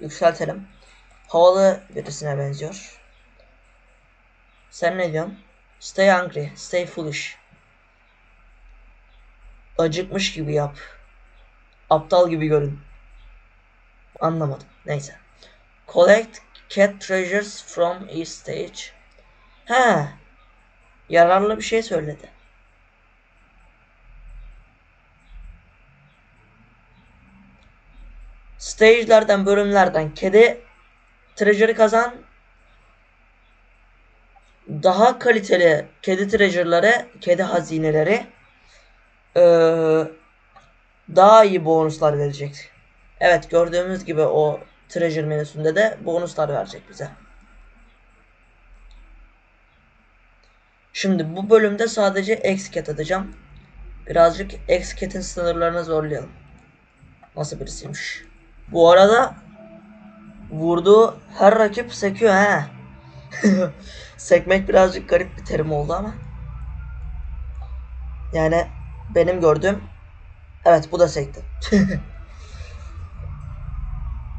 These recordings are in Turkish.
Yükseltelim. Havalı birisine benziyor. Sen ne diyorsun? Stay hungry. Stay foolish. Acıkmış gibi yap. Aptal gibi görün. Anlamadım. Neyse. Collect cat treasures from each stage. He. Yararlı bir şey söyledi. Stage'lerden, bölümlerden kedi treasure'ı kazan. Daha kaliteli kedi treasure'ları, kedi hazineleri eee, daha iyi bonuslar verecek. Evet gördüğümüz gibi o treasure menüsünde de bonuslar verecek bize. Şimdi bu bölümde sadece X-Cat atacağım. Birazcık X-Cat'in sınırlarını zorlayalım. Nasıl birisiymiş. Bu arada vurduğu her rakip sekiyor he. Sekmek birazcık garip bir terim oldu ama. Yani benim gördüğüm evet bu da sekti.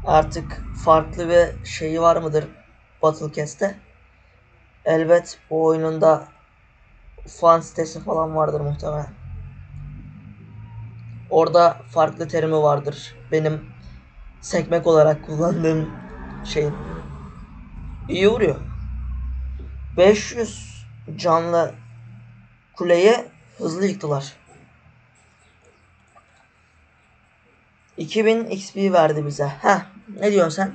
Artık farklı bir şeyi var mıdır Battlecast'te? Elbet bu oyununda fan sitesi falan vardır muhtemelen. Orada farklı terimi vardır. Benim sekmek olarak kullandığım şeyin. İyi vuruyor. 500 canlı kuleyi hızlı yıktılar. 2000 XP verdi bize. Ha, ne diyorsun sen?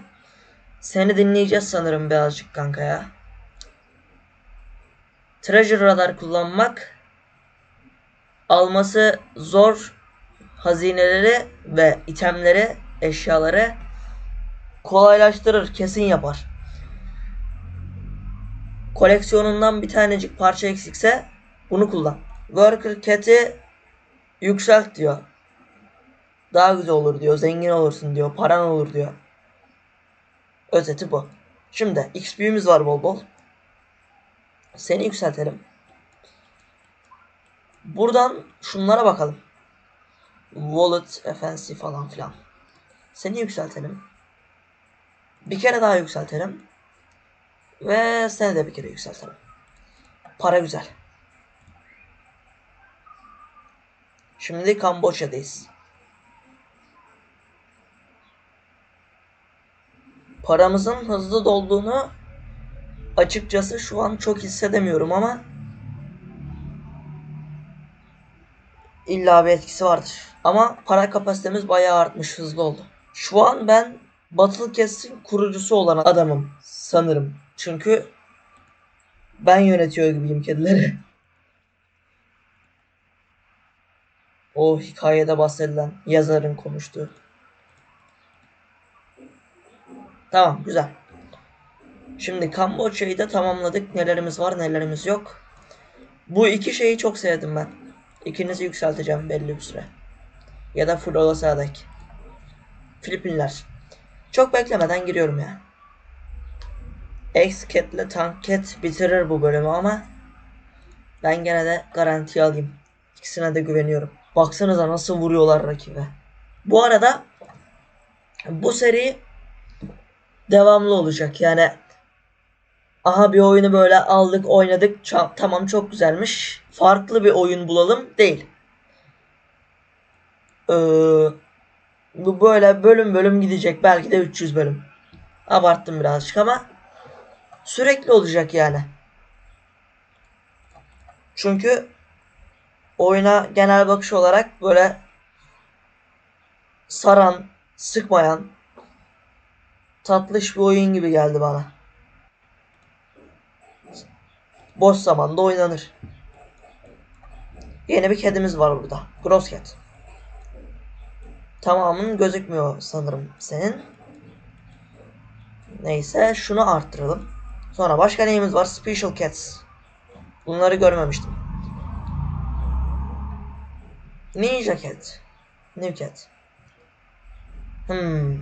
Seni dinleyeceğiz sanırım birazcık kanka ya. Treasure radar kullanmak alması zor hazineleri ve itemleri, eşyaları kolaylaştırır, kesin yapar. Koleksiyonundan bir tanecik parça eksikse bunu kullan. Worker Cat'i yükselt diyor. Daha güzel olur diyor, zengin olursun diyor, paran olur diyor. Özeti bu. Şimdi XP'miz var bol bol. Seni yükseltelim. Buradan şunlara bakalım. Wallet, FNC falan filan. Seni yükseltelim. Bir kere daha yükseltelim. Ve seni de bir kere yükseltelim. Para güzel. Şimdi Kamboçya'dayız. Paramızın hızlı dolduğunu açıkçası şu an çok hissedemiyorum ama illa bir etkisi vardır. Ama para kapasitemiz bayağı artmış, hızlı oldu. Şu an ben Battlecast'in kurucusu olan adamım sanırım. Çünkü ben yönetiyor gibiyim kedileri. O hikayede bahsedilen yazarın konuştuğu. Tamam güzel. Şimdi Kamboçya'yı da tamamladık. Nelerimiz var nelerimiz yok. Bu iki şeyi çok sevdim ben. İkinizi yükselteceğim belli bir süre. Ya da full olasa dek. Filipinler. Çok beklemeden giriyorum ya. X-Cat ile Tank Cat bitirir bu bölümü ama ben gene de garanti alayım. İkisine de güveniyorum. Baksanıza nasıl vuruyorlar rakibe. Bu arada bu seri devamlı olacak. Yani aha bir oyunu böyle aldık oynadık tamam çok güzelmiş. Farklı bir oyun bulalım değil. Ee, bu böyle bölüm bölüm gidecek. Belki de 300 bölüm. Abarttım birazcık ama sürekli olacak yani. Çünkü oyuna genel bakış olarak böyle saran, sıkmayan, tatlış bir oyun gibi geldi bana. Boş zamanda oynanır. Yeni bir kedimiz var burada. Gross Cat. Tamamın gözükmüyor sanırım senin. Neyse şunu arttıralım. Sonra başka neyimiz var? Special Cats. Bunları görmemiştim. Ninja Cat. New Cat. Hmm.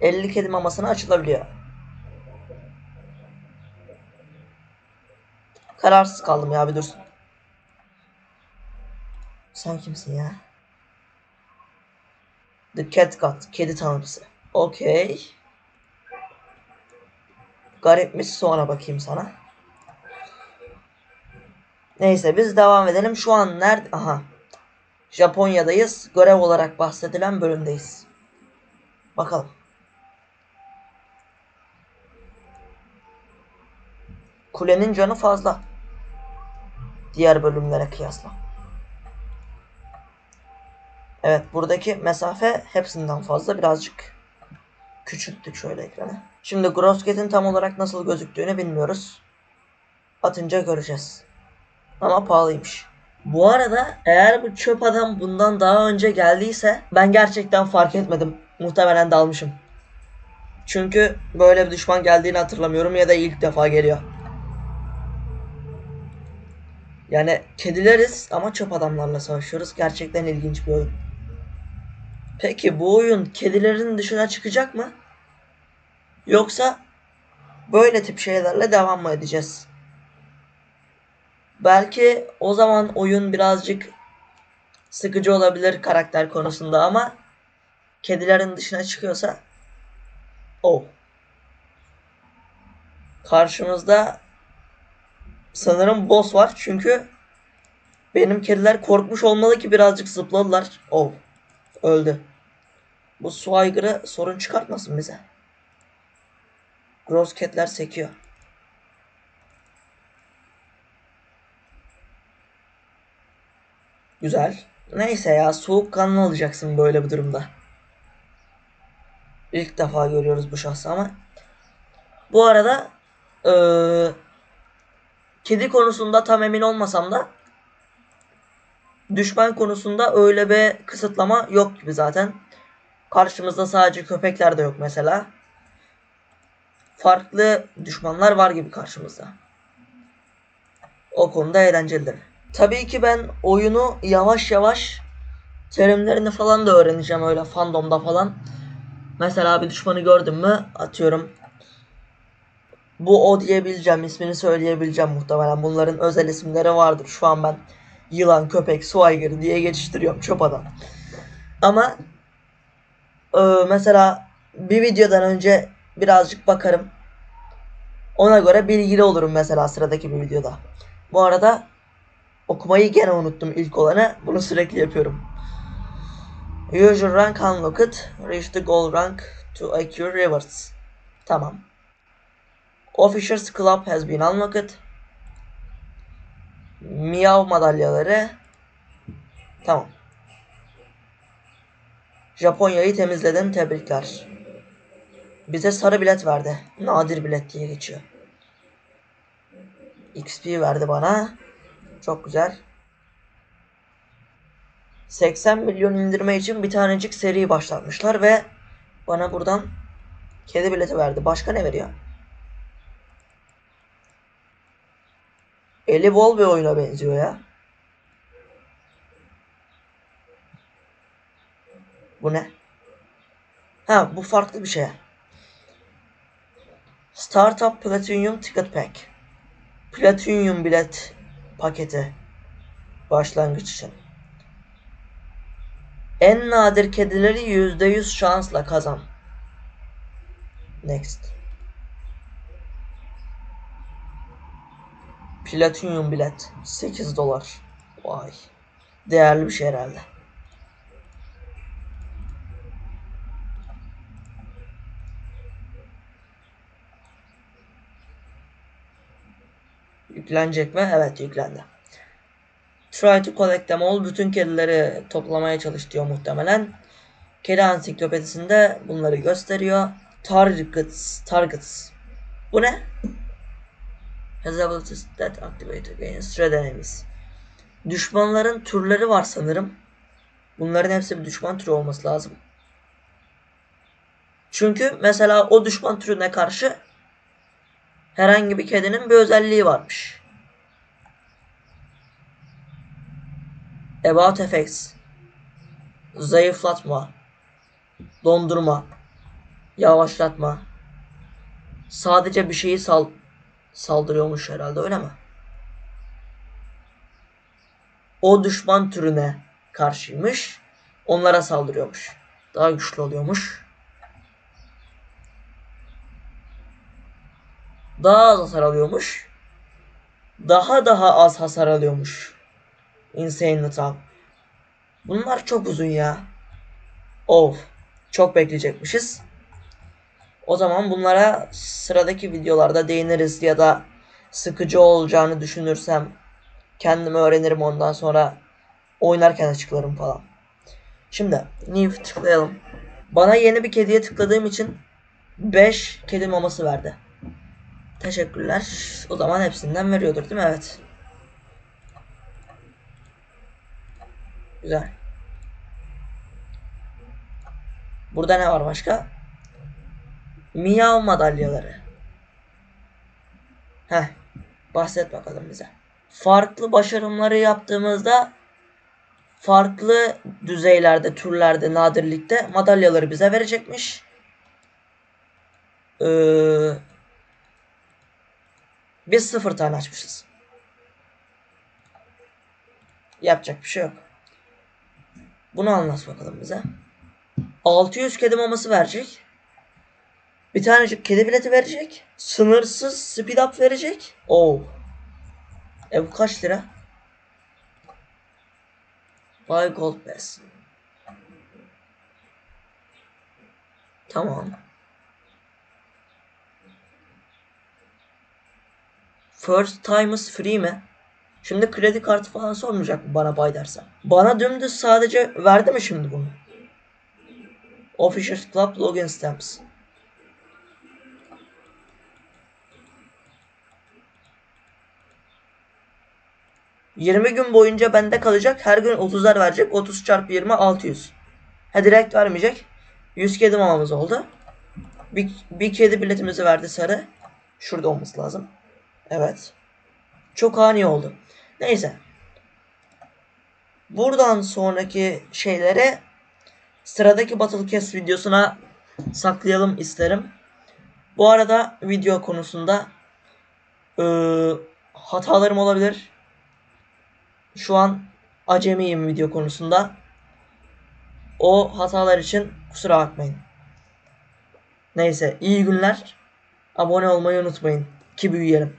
50 kedi mamasına açılabiliyor. Kararsız kaldım ya bir dursun. Sen kimsin ya? The Cat God. Kedi tanrısı. Okey. Garipmiş sonra bakayım sana. Neyse biz devam edelim. Şu an nerede? Aha. Japonya'dayız. Görev olarak bahsedilen bölümdeyiz. Bakalım. Kulenin canı fazla. Diğer bölümlere kıyasla. Evet buradaki mesafe hepsinden fazla birazcık küçülttük şöyle ekranı. Şimdi Grosket'in tam olarak nasıl gözüktüğünü bilmiyoruz. Atınca göreceğiz. Ama pahalıymış. Bu arada eğer bu çöp adam bundan daha önce geldiyse ben gerçekten fark etmedim. Muhtemelen dalmışım. Çünkü böyle bir düşman geldiğini hatırlamıyorum ya da ilk defa geliyor. Yani kedileriz ama çöp adamlarla savaşıyoruz. Gerçekten ilginç bir oyun. Peki bu oyun kedilerin dışına çıkacak mı? Yoksa böyle tip şeylerle devam mı edeceğiz? Belki o zaman oyun birazcık sıkıcı olabilir karakter konusunda ama kedilerin dışına çıkıyorsa o. Karşımızda sanırım boss var çünkü benim kediler korkmuş olmalı ki birazcık zıpladılar. Oh. Öldü. Bu su aygırı sorun çıkartmasın bize. Gross cat'ler sekiyor. Güzel. Neyse ya soğukkanlı olacaksın böyle bir durumda. İlk defa görüyoruz bu şahsı ama. Bu arada eee, kedi konusunda tam emin olmasam da düşman konusunda öyle bir kısıtlama yok gibi zaten. Karşımızda sadece köpekler de yok mesela. Farklı düşmanlar var gibi karşımızda. O konuda eğlencelidir. Tabii ki ben oyunu yavaş yavaş terimlerini falan da öğreneceğim öyle fandomda falan. Mesela bir düşmanı gördüm mü atıyorum. Bu o diyebileceğim, ismini söyleyebileceğim muhtemelen. Bunların özel isimleri vardır. Şu an ben yılan, köpek, su aygırı diye geçiştiriyorum çöp adam. Ama e, mesela bir videodan önce birazcık bakarım. Ona göre bilgili olurum mesela sıradaki bir videoda. Bu arada okumayı gene unuttum ilk olanı. Bunu sürekli yapıyorum. Usual rank unlocked. Reach the goal rank to acquire rewards. Tamam. Officers Club has been unlocked. Miyav madalyaları. Tamam. Japonya'yı temizledin tebrikler. Bize sarı bilet verdi. Nadir bilet diye geçiyor. XP verdi bana. Çok güzel. 80 milyon indirme için bir tanecik seri başlatmışlar ve bana buradan kedi bileti verdi. Başka ne veriyor? Eli bol bir oyuna benziyor ya. Bu ne? Ha bu farklı bir şey. Startup Platinum Ticket Pack. Platinum bilet paketi. Başlangıç için. En nadir kedileri %100 şansla kazan. Next. Platinum bilet. 8 dolar. Vay. Değerli bir şey herhalde. Yüklenecek mi? Evet yüklendi. Try to collect them all. Bütün kedileri toplamaya çalış diyor muhtemelen. Kedi ansiklopedisinde bunları gösteriyor. Targets. Targets. Bu ne? Has abilities that activate against red enemies. Düşmanların türleri var sanırım. Bunların hepsi bir düşman türü olması lazım. Çünkü mesela o düşman türüne karşı herhangi bir kedinin bir özelliği varmış. About effects. Zayıflatma. Dondurma. Yavaşlatma. Sadece bir şeyi sal saldırıyormuş herhalde öyle mi? O düşman türüne karşıymış. Onlara saldırıyormuş. Daha güçlü oluyormuş. Daha az hasar alıyormuş. Daha daha az hasar alıyormuş. Insane Attack. Bunlar çok uzun ya. Of. Çok bekleyecekmişiz. O zaman bunlara sıradaki videolarda değiniriz ya da sıkıcı olacağını düşünürsem kendim öğrenirim ondan sonra oynarken açıklarım falan. Şimdi new tıklayalım. Bana yeni bir kediye tıkladığım için 5 kedi maması verdi. Teşekkürler. O zaman hepsinden veriyordur değil mi? Evet. Güzel. Burada ne var başka? Miyav madalyaları. Heh. Bahset bakalım bize. Farklı başarımları yaptığımızda farklı düzeylerde, türlerde, nadirlikte madalyaları bize verecekmiş. Ee, biz sıfır tane açmışız. Yapacak bir şey yok. Bunu anlat bakalım bize. 600 kedi maması verecek. Bir tane kedi bileti verecek. Sınırsız speed up verecek. Oo. E bu kaç lira? Buy Gold Pass. Tamam. First time is free mi? Şimdi kredi kartı falan sormayacak mı bana buy dersem? Bana dümdüz sadece verdi mi şimdi bunu? Official Club Login Stamps. ...20 gün boyunca bende kalacak. Her gün 30'lar verecek. 30 çarpı 20 600. Ha direkt vermeyecek. 100 kedi mamamız oldu. Bir, bir kedi biletimizi verdi sarı. Şurada olması lazım. Evet. Çok ani oldu. Neyse. Buradan sonraki şeylere sıradaki Battle Cast videosuna saklayalım isterim. Bu arada video konusunda eee, hatalarım olabilir. Şu an acemiyim video konusunda. O hatalar için kusura bakmayın. Neyse iyi günler. Abone olmayı unutmayın ki büyüyelim.